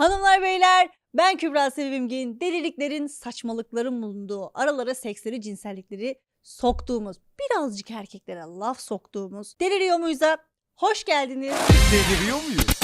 Hanımlar beyler ben Kübra Sevimgin. Deliliklerin, saçmalıkların bulunduğu, aralara seksleri, cinsellikleri soktuğumuz, birazcık erkeklere laf soktuğumuz Deliriyor muyuz'a hoş geldiniz. Deliriyor muyuz?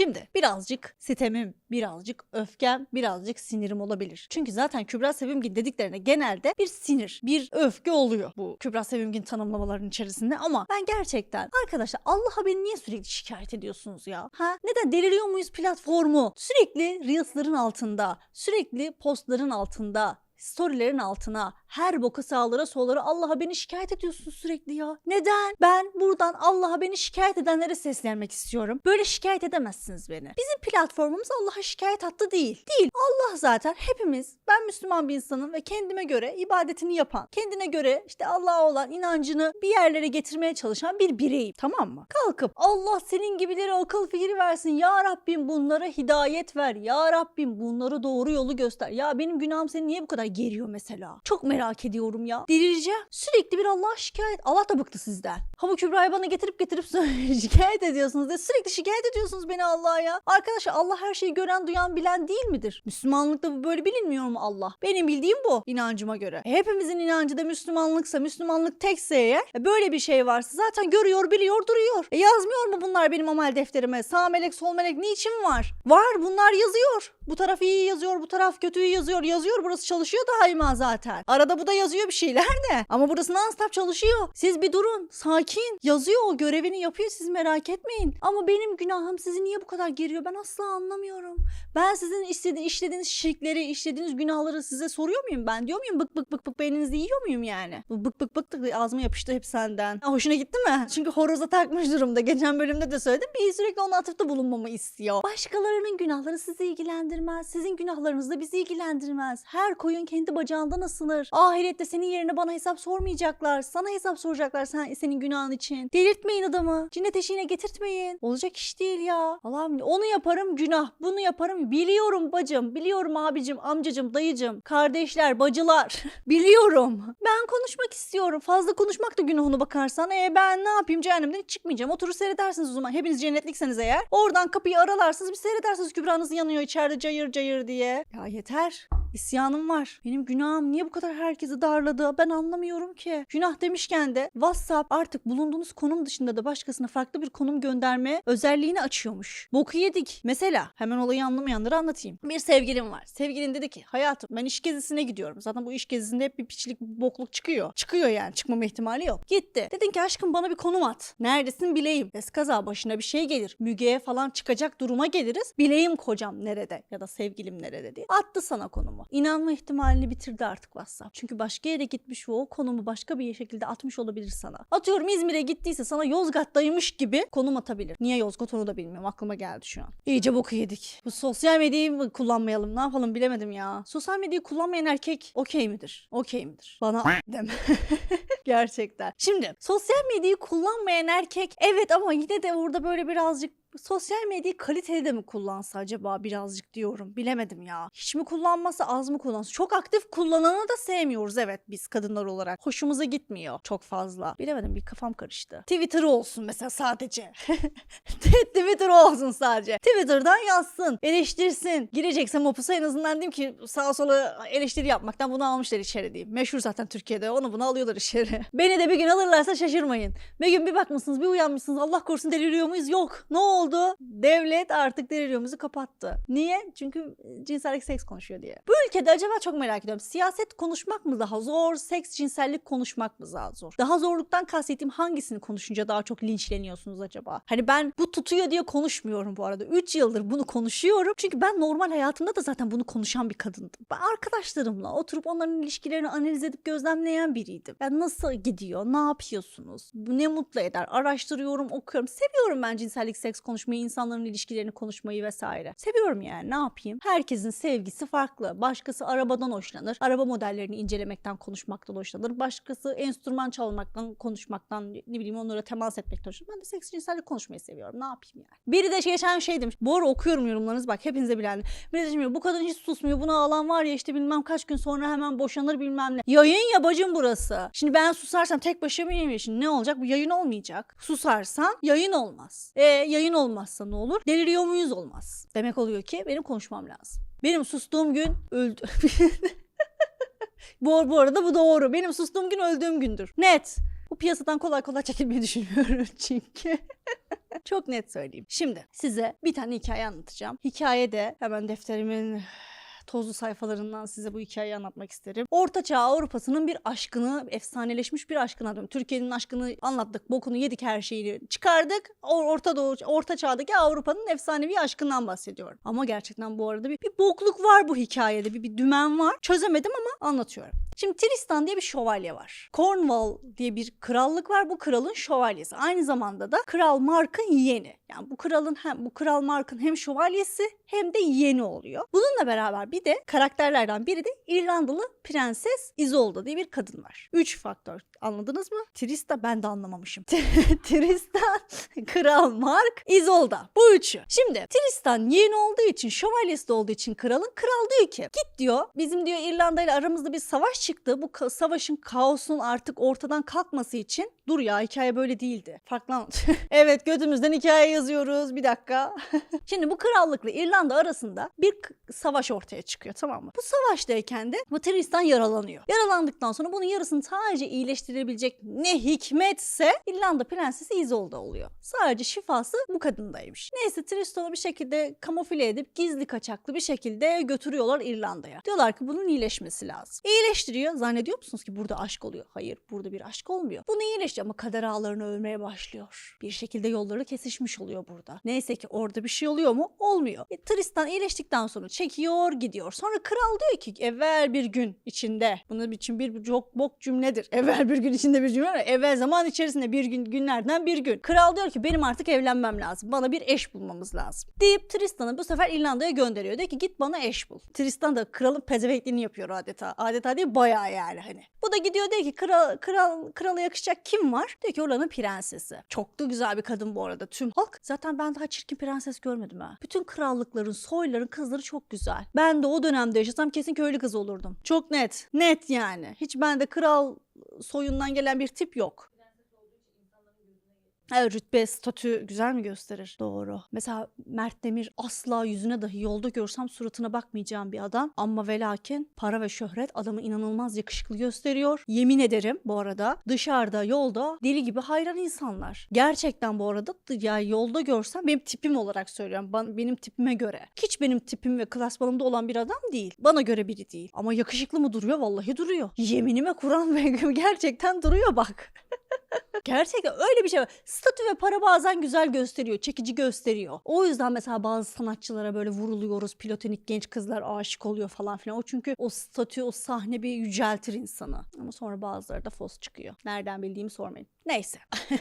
Şimdi birazcık sitemim, birazcık öfkem, birazcık sinirim olabilir. Çünkü zaten Kübra Sevimgin dediklerine genelde bir sinir, bir öfke oluyor bu Kübra Sevimgin tanımlamalarının içerisinde. Ama ben gerçekten arkadaşlar Allah'a beni niye sürekli şikayet ediyorsunuz ya? Ha? Neden deliriyor muyuz platformu? Sürekli Reels'ların altında, sürekli postların altında, storylerin altına her boka sağlara sollara Allah'a beni şikayet ediyorsun sürekli ya. Neden? Ben buradan Allah'a beni şikayet edenlere seslenmek istiyorum. Böyle şikayet edemezsiniz beni. Bizim platformumuz Allah'a şikayet hattı değil. Değil. Allah zaten hepimiz ben Müslüman bir insanım ve kendime göre ibadetini yapan, kendine göre işte Allah'a olan inancını bir yerlere getirmeye çalışan bir bireyim. Tamam mı? Kalkıp Allah senin gibileri akıl fikri versin. Ya Rabbim bunlara hidayet ver. Ya Rabbim bunları doğru yolu göster. Ya benim günahım seni niye bu kadar geriyor mesela? Çok merak ediyorum ya. Delireceğim. Sürekli bir Allah'a şikayet. Allah da bıktı sizden. Ha bu Kübra'yı bana getirip getirip şikayet ediyorsunuz diye sürekli şikayet ediyorsunuz beni Allah'a ya. Arkadaşlar Allah her şeyi gören, duyan, bilen değil midir? Müslümanlıkta bu böyle bilinmiyor mu Allah? Benim bildiğim bu inancıma göre. E, hepimizin inancı da Müslümanlıksa, Müslümanlık tekse eğer e, böyle bir şey varsa zaten görüyor, biliyor, duruyor. E yazmıyor mu bunlar benim amel defterime? Sağ melek, sol melek niçin var? Var bunlar yazıyor. Bu taraf iyi yazıyor, bu taraf kötüyü yazıyor. Yazıyor burası çalışıyor daima zaten. Arada bu da yazıyor bir şeyler de. Ama burası non-stop çalışıyor. Siz bir durun. Sakin. Yazıyor o görevini yapıyor siz merak etmeyin. Ama benim günahım sizi niye bu kadar geriyor ben asla anlamıyorum. Ben sizin istedi, işlediğiniz şirkleri, işlediğiniz günahları size soruyor muyum ben? Diyor muyum bık bık bık bık beyninizi yiyor muyum yani? Bık bık bık da ağzıma yapıştı hep senden. Ha, hoşuna gitti mi? Çünkü horoza takmış durumda. Geçen bölümde de söyledim. Bir sürekli ona atıfta bulunmamı istiyor. Başkalarının günahları sizi ilgilendirmez. Sizin günahlarınız da bizi ilgilendirmez. Her koyun kendi bacağından ısınır. Ahirette senin yerine bana hesap sormayacaklar. Sana hesap soracaklar sen, senin günahın için. Delirtmeyin adamı. Cinnet eşiğine getirtmeyin. Olacak iş değil ya. Allah'ım onu yaparım günah. Bunu yaparım. Biliyorum bacım. Biliyorum abicim, amcacım, dayıcım, kardeşler, bacılar. biliyorum. Ben konuşmak istiyorum. Fazla konuşmak da günahına bakarsan. E ben ne yapayım cehennemden hiç çıkmayacağım. Oturur seyredersiniz o zaman. Hepiniz cennetlikseniz eğer. Oradan kapıyı aralarsınız bir seyredersiniz Kübra'nız yanıyor içeride cayır cayır diye. Ya yeter. İsyanım var. Benim günahım niye bu kadar herkesi darladı? Ben anlamıyorum ki. Günah demişken de WhatsApp artık bulunduğunuz konum dışında da başkasına farklı bir konum gönderme özelliğini açıyormuş. Boku yedik. Mesela hemen olayı anlamayanları anlatayım. Bir sevgilim var. Sevgilin dedi ki hayatım ben iş gezisine gidiyorum. Zaten bu iş gezisinde hep bir piçlik bir bokluk çıkıyor. Çıkıyor yani çıkmama ihtimali yok. Gitti. Dedin ki aşkım bana bir konum at. Neredesin bileyim. Eskaza başına bir şey gelir. Müge'ye falan çıkacak duruma geliriz. Bileyim kocam nerede ya da sevgilim nerede diye. Attı sana konumu. İnanma ihtimalini bitirdi artık WhatsApp. Çünkü başka yere gitmiş ve o konumu başka bir şekilde atmış olabilir sana. Atıyorum İzmir'e gittiyse sana Yozgat'taymış gibi konum atabilir. Niye Yozgat onu da bilmiyorum. Aklıma geldi şu an. İyice boku yedik. Bu sosyal medyayı kullanmayalım? Ne yapalım bilemedim ya. Sosyal medyayı kullanmayan erkek okey midir? Okey midir? Bana deme. Gerçekten. Şimdi sosyal medyayı kullanmayan erkek evet ama yine de orada böyle birazcık sosyal medyayı kaliteli de mi kullansa acaba birazcık diyorum. Bilemedim ya. Hiç mi kullanmasa az mı kullansa. Çok aktif kullananı da sevmiyoruz evet biz kadınlar olarak. Hoşumuza gitmiyor çok fazla. Bilemedim bir kafam karıştı. Twitter olsun mesela sadece. Twitter olsun sadece. Twitter'dan yazsın, eleştirsin. Girecekse Mopus'a en azından diyeyim ki sağa sola eleştiri yapmaktan bunu almışlar içeri diyeyim. Meşhur zaten Türkiye'de onu bunu alıyorlar içeri. Beni de bir gün alırlarsa şaşırmayın. Bir gün bir bakmışsınız bir uyanmışsınız Allah korusun deliriyor muyuz? Yok. Ne oldu? Devlet artık deliriyorumuzu kapattı. Niye? Çünkü cinsellik seks konuşuyor diye. Bu ülkede acaba çok merak ediyorum. Siyaset konuşmak mı daha zor? Seks cinsellik konuşmak mı daha zor? Daha zorluktan kastettiğim hangisini konuşunca daha çok linçleniyorsunuz acaba? Hani ben bu tutuyor diye konuşmuyorum bu arada. 3 yıldır bunu konuşuyorum. Çünkü ben normal hayatımda da zaten bunu konuşan bir kadındım. Ben arkadaşlarımla oturup onların ilişkilerini analiz edip gözlemleyen biriydim. Ben nasıl gidiyor? Ne yapıyorsunuz? Bu ne mutlu eder? Araştırıyorum, okuyorum. Seviyorum ben cinsellik, seks konuşmayı, insanların ilişkilerini konuşmayı vesaire. Seviyorum yani ne yapayım? Herkesin sevgisi farklı. Başkası arabadan hoşlanır. Araba modellerini incelemekten, konuşmaktan hoşlanır. Başkası enstrüman çalmaktan, konuşmaktan, ne bileyim onlara temas etmekten hoşlanır. Ben de seks cinsellik konuşmayı seviyorum. Ne yapayım yani? Biri de geçen şey demiş. Bu ara okuyorum yorumlarınızı bak hepinize bilen. Biri de bu kadın hiç susmuyor. Buna alan var ya işte bilmem kaç gün sonra hemen boşanır bilmem ne. Yayın ya bacım burası. Şimdi ben susarsam tek başıma? Şimdi ne olacak? Bu yayın olmayacak. Susarsan yayın olmaz. E yayın olmazsa ne olur? Deliriyor muyuz olmaz. Demek oluyor ki benim konuşmam lazım. Benim sustuğum gün öldü. bu, bu arada bu doğru. Benim sustuğum gün öldüğüm gündür. Net. Bu piyasadan kolay kolay çekilmeyi düşünmüyorum çünkü. Çok net söyleyeyim. Şimdi size bir tane hikaye anlatacağım. Hikaye de hemen defterimin tozlu sayfalarından size bu hikayeyi anlatmak isterim. Orta Çağ Avrupa'sının bir aşkını, efsaneleşmiş bir aşkını anlatıyorum. Türkiye'nin aşkını anlattık, bokunu yedik her şeyini çıkardık. Orta Doğu, Orta Çağ'daki Avrupa'nın efsanevi aşkından bahsediyorum. Ama gerçekten bu arada bir, bir bokluk var bu hikayede, bir, bir dümen var. Çözemedim ama anlatıyorum. Şimdi Tristan diye bir şövalye var. Cornwall diye bir krallık var. Bu kralın şövalyesi. Aynı zamanda da Kral Mark'ın yeğeni. Yani bu kralın hem bu Kral Mark'ın hem şövalyesi hem de yeğeni oluyor. Bununla beraber bir de karakterlerden biri de İrlandalı Prenses Isolde diye bir kadın var. Üç faktör. Anladınız mı? Tristan ben de anlamamışım. Tristan, Kral Mark, Isolde. Bu üçü. Şimdi Tristan yeğeni olduğu için, şövalyesi de olduğu için kralın kral diyor ki git diyor bizim diyor İrlanda ile aramızda bir savaş çıktı. Bu savaşın kaosun artık ortadan kalkması için dur ya hikaye böyle değildi. Farklı anlat- evet götümüzden hikaye yazıyoruz. Bir dakika. Şimdi bu krallıkla İrlanda arasında bir savaş ortaya çıkıyor tamam mı? Bu savaştayken de bu Tristan yaralanıyor. Yaralandıktan sonra bunun yarısını sadece iyileştirebilecek ne hikmetse İrlanda prensesi Isolde oluyor. Sadece şifası bu kadındaymış. Neyse Tristan'ı bir şekilde kamufle edip gizli kaçaklı bir şekilde götürüyorlar İrlanda'ya. Diyorlar ki bunun iyileşmesi lazım. İyileştiriyor. Zannediyor musunuz ki burada aşk oluyor? Hayır burada bir aşk olmuyor. Bunu iyileştiriyor ama kader ağlarını ölmeye başlıyor. Bir şekilde yolları kesişmiş oluyor burada. Neyse ki orada bir şey oluyor mu? Olmuyor. E, Tristan iyileştikten sonra çekiyor gidiyor. Sonra kral diyor ki evvel bir gün içinde. Bunun için bir çok bok cümledir. Evvel bir gün içinde bir cümle var. Evvel zaman içerisinde bir gün günlerden bir gün. Kral diyor ki benim artık evlenmem lazım. Bana bir eş bulmamız lazım. Deyip Tristan'ı bu sefer İrlanda'ya gönderiyor. Diyor ki git bana eş bul. Tristan da kralın pezevekliğini yapıyor adeta. Adeta değil bayağı yani hani. Bu da gidiyor diyor ki kral, kral, krala yakışacak kim var? Diyor ki oranın prensesi. Çok da güzel bir kadın bu arada. Tüm halk zaten ben daha çirkin prenses görmedim ha. Bütün krallıkların, soyların kızları çok güzel. Ben de o dönemde yaşasam kesin köylü kız olurdum. Çok net. Net yani. Hiç bende kral soyundan gelen bir tip yok. Rütbe, statü güzel mi gösterir? Doğru. Mesela Mert Demir asla yüzüne dahi yolda görsem suratına bakmayacağım bir adam. Ama ve lakin para ve şöhret adamı inanılmaz yakışıklı gösteriyor. Yemin ederim bu arada dışarıda yolda deli gibi hayran insanlar. Gerçekten bu arada ya yolda görsem benim tipim olarak söylüyorum. Ban- benim tipime göre. Hiç benim tipim ve klasmanımda olan bir adam değil. Bana göre biri değil. Ama yakışıklı mı duruyor? Vallahi duruyor. Yeminime Kur'an ve gerçekten duruyor bak. Gerçekten öyle bir şey. Statü ve para bazen güzel gösteriyor, çekici gösteriyor. O yüzden mesela bazı sanatçılara böyle vuruluyoruz. Platonik genç kızlar aşık oluyor falan filan. O çünkü o statü, o sahne bir yüceltir insanı. Ama sonra bazıları da fos çıkıyor. Nereden bildiğimi sormayın. Neyse.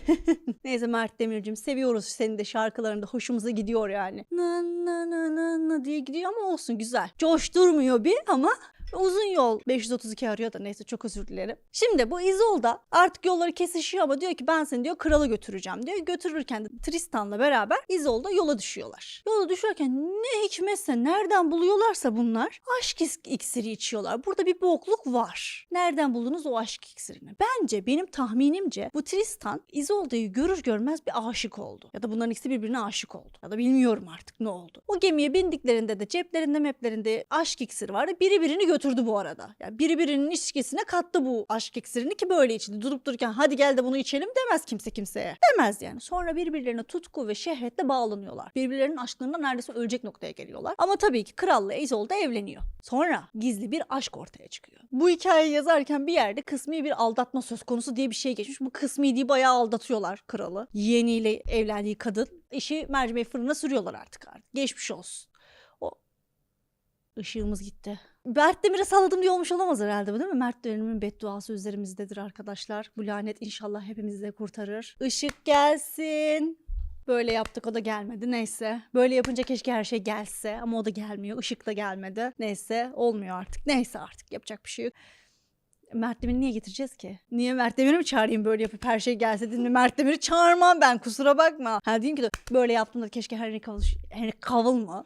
Neyse Mert Demircim seviyoruz seni de şarkılarında hoşumuza gidiyor yani. Na na na na na diye gidiyor ama olsun güzel. Coşturmuyor bir ama Uzun yol 532 arıyor da neyse çok özür dilerim. Şimdi bu Isolda artık yolları kesişiyor ama diyor ki ben seni diyor krala götüreceğim diyor. Götürürken de Tristan'la beraber Isolda yola düşüyorlar. Yola düşerken ne hikmetse nereden buluyorlarsa bunlar aşk iksiri içiyorlar. Burada bir bokluk var. Nereden buldunuz o aşk iksirini? Bence benim tahminimce bu Tristan Isolda'yı görür görmez bir aşık oldu. Ya da bunların ikisi birbirine aşık oldu. Ya da bilmiyorum artık ne oldu. O gemiye bindiklerinde de ceplerinde meplerinde aşk iksiri vardı. Biri birini götürdü bu arada. Yani biri birinin ilişkisine kattı bu aşk iksirini ki böyle içti. Durup dururken hadi gel de bunu içelim demez kimse kimseye. Demez yani. Sonra birbirlerine tutku ve şehvetle bağlanıyorlar. Birbirlerinin aşklarından neredeyse ölecek noktaya geliyorlar. Ama tabii ki kralla Isolde evleniyor. Sonra gizli bir aşk ortaya çıkıyor. Bu hikayeyi yazarken bir yerde kısmi bir aldatma söz konusu diye bir şey geçmiş. Bu kısmi diye bayağı aldatıyorlar kralı. Yeğeniyle evlendiği kadın. işi mercimeği fırına sürüyorlar artık artık. Geçmiş olsun. O ışığımız gitti. Mert Demir'e salladım diye olmuş olamaz herhalde bu değil mi? Mert Demir'in bedduası üzerimizdedir arkadaşlar. Bu lanet inşallah hepimizi de kurtarır. Işık gelsin. Böyle yaptık o da gelmedi neyse. Böyle yapınca keşke her şey gelse ama o da gelmiyor. Işık da gelmedi. Neyse olmuyor artık. Neyse artık yapacak bir şey yok. Mert Demir'i niye getireceğiz ki? Niye Mert Demir'i mi çağırayım böyle yapıp her şey gelse dedim. Mert Demir'i çağırmam ben kusura bakma. Ha diyeyim ki de böyle yaptığımda keşke Henry Cavill, Henry Cavill mı?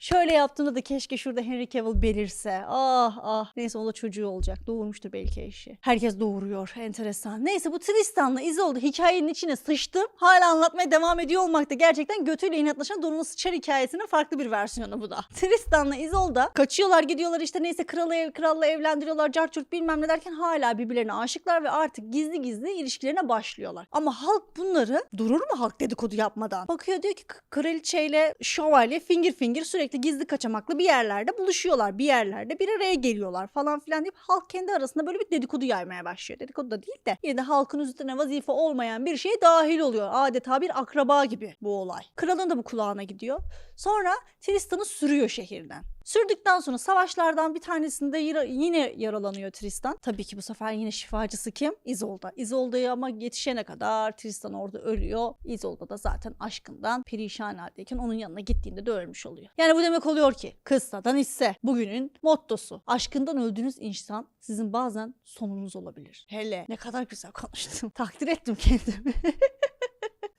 Şöyle yaptığında da keşke şurada Henry Cavill belirse. Ah ah. Neyse o da çocuğu olacak. Doğurmuştur belki eşi. Herkes doğuruyor. Enteresan. Neyse bu Tristan'la Isolde hikayenin içine sıçtım. Hala anlatmaya devam ediyor olmakta. Gerçekten götüyle inatlaşan donunu sıçar hikayesinin farklı bir versiyonu bu da. Tristan'la Isolde kaçıyorlar gidiyorlar işte neyse kralı ev, kralla evlendiriyorlar. Carçurt bilmem ne derken hala birbirlerine aşıklar ve artık gizli gizli ilişkilerine başlıyorlar. Ama halk bunları durur mu halk dedikodu yapmadan? Bakıyor diyor ki kraliçeyle şövalye finger finger sürekli gizli kaçamaklı bir yerlerde buluşuyorlar. Bir yerlerde bir araya geliyorlar falan filan deyip halk kendi arasında böyle bir dedikodu yaymaya başlıyor. Dedikodu da değil de yine de halkın üstüne vazife olmayan bir şeye dahil oluyor. Adeta bir akraba gibi bu olay. Kralın da bu kulağına gidiyor. Sonra Tristan'ı sürüyor şehirden. Sürdükten sonra savaşlardan bir tanesinde yine yaralanıyor Tristan. Tabii ki bu sefer yine şifacısı kim? Isolde. Isolde'ya ama yetişene kadar Tristan orada ölüyor. Isolde da zaten aşkından perişan haldeyken onun yanına gittiğinde de ölmüş oluyor. Yani bu demek oluyor ki kıssadan hisse bugünün mottosu. Aşkından öldüğünüz insan sizin bazen sonunuz olabilir. Hele ne kadar güzel konuştum. Takdir ettim kendimi.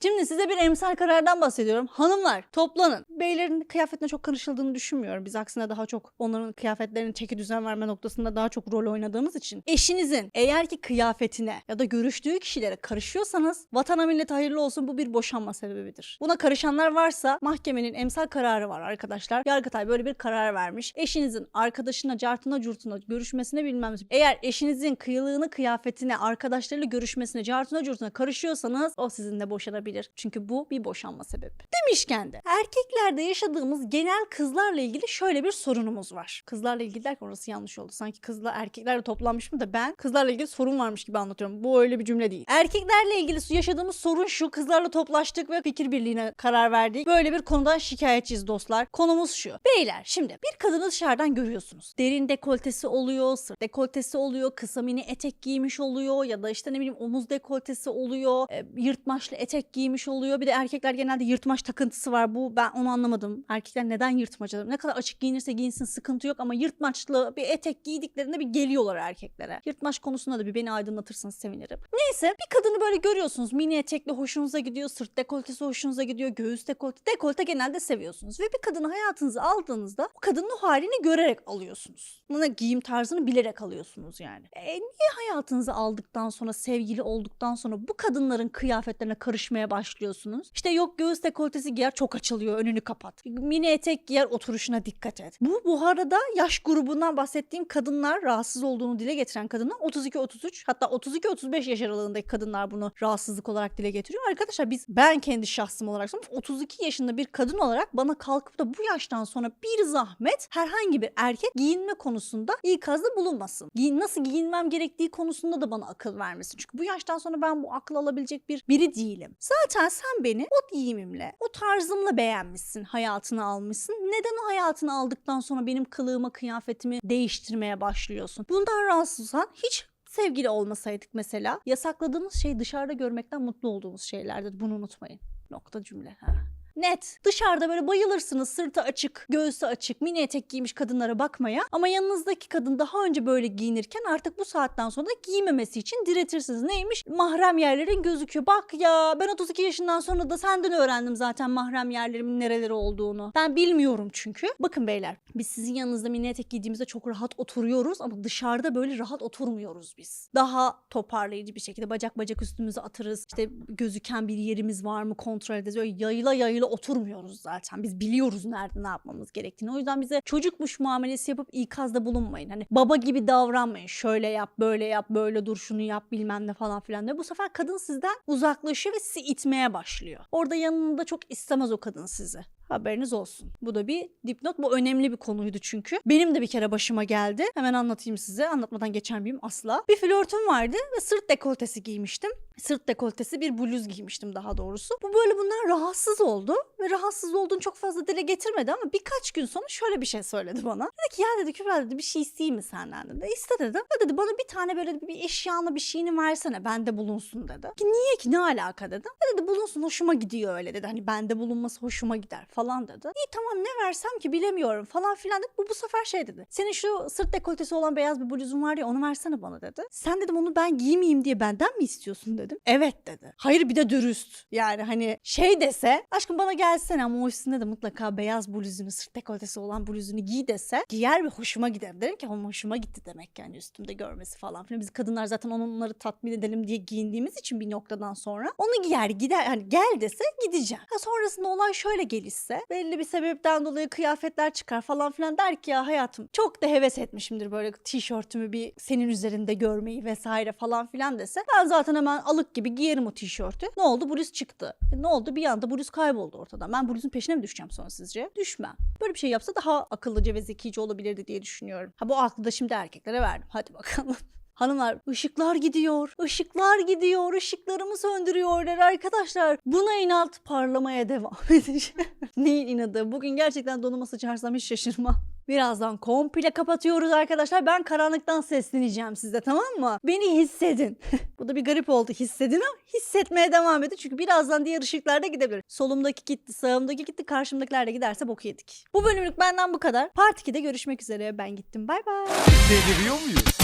Şimdi size bir emsal karardan bahsediyorum. Hanımlar toplanın. Beylerin kıyafetine çok karışıldığını düşünmüyorum. Biz aksine daha çok onların kıyafetlerine çeki düzen verme noktasında daha çok rol oynadığımız için. Eşinizin eğer ki kıyafetine ya da görüştüğü kişilere karışıyorsanız vatana millete hayırlı olsun bu bir boşanma sebebidir. Buna karışanlar varsa mahkemenin emsal kararı var arkadaşlar. Yargıtay böyle bir karar vermiş. Eşinizin arkadaşına, cartına, curtuna görüşmesine bilmem Eğer eşinizin kıyılığını, kıyafetine, arkadaşlarıyla görüşmesine, cartına, curtuna karışıyorsanız o sizinle boşanabilir. Çünkü bu bir boşanma sebebi. Demişken de erkeklerde yaşadığımız genel kızlarla ilgili şöyle bir sorunumuz var. Kızlarla ilgili derken orası yanlış oldu. Sanki kızla erkeklerle toplanmışım da ben kızlarla ilgili sorun varmış gibi anlatıyorum. Bu öyle bir cümle değil. Erkeklerle ilgili yaşadığımız sorun şu. Kızlarla toplaştık ve fikir birliğine karar verdik. Böyle bir konudan şikayetçiyiz dostlar. Konumuz şu. Beyler şimdi bir kadını dışarıdan görüyorsunuz. Derin dekoltesi oluyor, sırt dekoltesi oluyor, kısa mini etek giymiş oluyor ya da işte ne bileyim omuz dekoltesi oluyor, e, yırtmaçlı etek giymiş oluyor. Bir de erkekler genelde yırtmaç takıntısı var. Bu ben onu anlamadım. Erkekler neden yırtmaç alır? Ne kadar açık giyinirse giyinsin sıkıntı yok ama yırtmaçlı bir etek giydiklerinde bir geliyorlar erkeklere. Yırtmaç konusunda da bir beni aydınlatırsanız sevinirim. Neyse bir kadını böyle görüyorsunuz. Mini etekli hoşunuza gidiyor, sırt dekoltesi hoşunuza gidiyor, göğüs dekolte. Dekolte genelde seviyorsunuz ve bir kadını hayatınıza aldığınızda o kadının o halini görerek alıyorsunuz. Buna giyim tarzını bilerek alıyorsunuz yani. E, niye hayatınıza aldıktan sonra, sevgili olduktan sonra bu kadınların kıyafetlerine karışmaya başlıyorsunuz? İşte yok göğüs dekoltesi giyer çok açılıyor önünü kapat. Mini etek giyer oturuşuna dikkat et. Bu bu arada yaş grubundan bahsettiğim kadınlar rahatsız olduğunu dile getiren kadınlar 32-33 hatta 32-35 yaş aralığındaki kadınlar bunu rahatsızlık olarak dile getiriyor. Arkadaşlar biz ben kendi şahsım olarak söylüyorum 32 yaşında bir kadın olarak bana kalkıp da bu yaştan sonra bir zahmet herhangi bir erkek giyinme konusunda ikazda bulunmasın. Giyin, nasıl giyinmem gerektiği konusunda da bana akıl vermesin. Çünkü bu yaştan sonra ben bu akıl alabilecek bir biri değilim. Zaten sen beni o giyimimle, o tarzımla beğenmişsin, hayatına almışsın. Neden o hayatını aldıktan sonra benim kılığıma, kıyafetimi değiştirmeye başlıyorsun? Bundan rahatsızsan hiç sevgili olmasaydık mesela yasakladığımız şey dışarıda görmekten mutlu olduğumuz şeylerdir. Bunu unutmayın. Nokta cümle. Ha. Net. Dışarıda böyle bayılırsınız sırtı açık, göğsü açık, mini etek giymiş kadınlara bakmaya. Ama yanınızdaki kadın daha önce böyle giyinirken artık bu saatten sonra da giymemesi için diretirsiniz. Neymiş? Mahrem yerlerin gözüküyor. Bak ya ben 32 yaşından sonra da senden öğrendim zaten mahrem yerlerimin nereleri olduğunu. Ben bilmiyorum çünkü. Bakın beyler biz sizin yanınızda mini etek giydiğimizde çok rahat oturuyoruz ama dışarıda böyle rahat oturmuyoruz biz. Daha toparlayıcı bir şekilde bacak bacak üstümüze atarız. İşte gözüken bir yerimiz var mı kontrol ederiz. Öyle yayıla yayıla oturmuyoruz zaten. Biz biliyoruz nerede ne yapmamız gerektiğini. O yüzden bize çocukmuş muamelesi yapıp ikazda bulunmayın. Hani baba gibi davranmayın. Şöyle yap, böyle yap, böyle dur, şunu yap bilmem ne falan filan diye. Bu sefer kadın sizden uzaklaşıyor ve sizi itmeye başlıyor. Orada yanında çok istemez o kadın sizi. Haberiniz olsun. Bu da bir dipnot. Bu önemli bir konuydu çünkü. Benim de bir kere başıma geldi. Hemen anlatayım size. Anlatmadan geçer miyim? Asla. Bir flörtüm vardı ve sırt dekoltesi giymiştim. Sırt dekoltesi bir bluz giymiştim daha doğrusu. Bu böyle bundan rahatsız oldu. Ve rahatsız olduğunu çok fazla dile getirmedi ama birkaç gün sonra şöyle bir şey söyledi bana. Dedi ki ya dedi Kübra dedi bir şey isteyeyim mi senden dedi. İste dedim. Ya dedi bana bir tane böyle bir eşyanı bir şeyini versene bende bulunsun dedi. Ki niye ki ne alaka dedim. Ya dedi bulunsun hoşuma gidiyor öyle dedi. Hani bende bulunması hoşuma gider falan falan dedi. İyi tamam ne versem ki bilemiyorum falan filan dedi. Bu bu sefer şey dedi. Senin şu sırt dekoltesi olan beyaz bir bluzun var ya onu versene bana dedi. Sen dedim onu ben giymeyeyim diye benden mi istiyorsun dedim. Evet dedi. Hayır bir de dürüst. Yani hani şey dese aşkım bana gelsene ama o üstünde de mutlaka beyaz bluzunu sırt dekoltesi olan bluzunu giy dese giyer ve hoşuma gider. Derim ki ama hoşuma gitti demek yani üstümde görmesi falan filan. Biz kadınlar zaten onları tatmin edelim diye giyindiğimiz için bir noktadan sonra onu giyer gider hani gel dese gideceğim. Ha sonrasında olay şöyle gelişse belli bir sebepten dolayı kıyafetler çıkar falan filan der ki ya hayatım çok da heves etmişimdir böyle tişörtümü bir senin üzerinde görmeyi vesaire falan filan dese ben zaten hemen alık gibi giyerim o tişörtü. Ne oldu? Bluz çıktı. E, ne oldu? Bir anda bluz kayboldu ortadan. Ben bluzun peşine mi düşeceğim sonra sizce? Düşmem. Böyle bir şey yapsa daha akıllıca ve zekice olabilirdi diye düşünüyorum. Ha bu aklı da şimdi erkeklere verdim. Hadi bakalım. Hanımlar ışıklar gidiyor, ışıklar gidiyor, ışıklarımı söndürüyorlar arkadaşlar. Buna inat parlamaya devam edeceğim. Neyin inadı? Bugün gerçekten donuma sıçarsam hiç şaşırmam. Birazdan komple kapatıyoruz arkadaşlar. Ben karanlıktan sesleneceğim size tamam mı? Beni hissedin. Bu da bir garip oldu. Hissedin ama hissetmeye devam edin. Çünkü birazdan diğer ışıklar da gidebilir. Solumdaki gitti, sağımdaki gitti, karşımdakiler de giderse boku yedik. Bu bölümlük benden bu kadar. Part 2'de görüşmek üzere. Ben gittim. Bay bay. Deliriyor muyuz?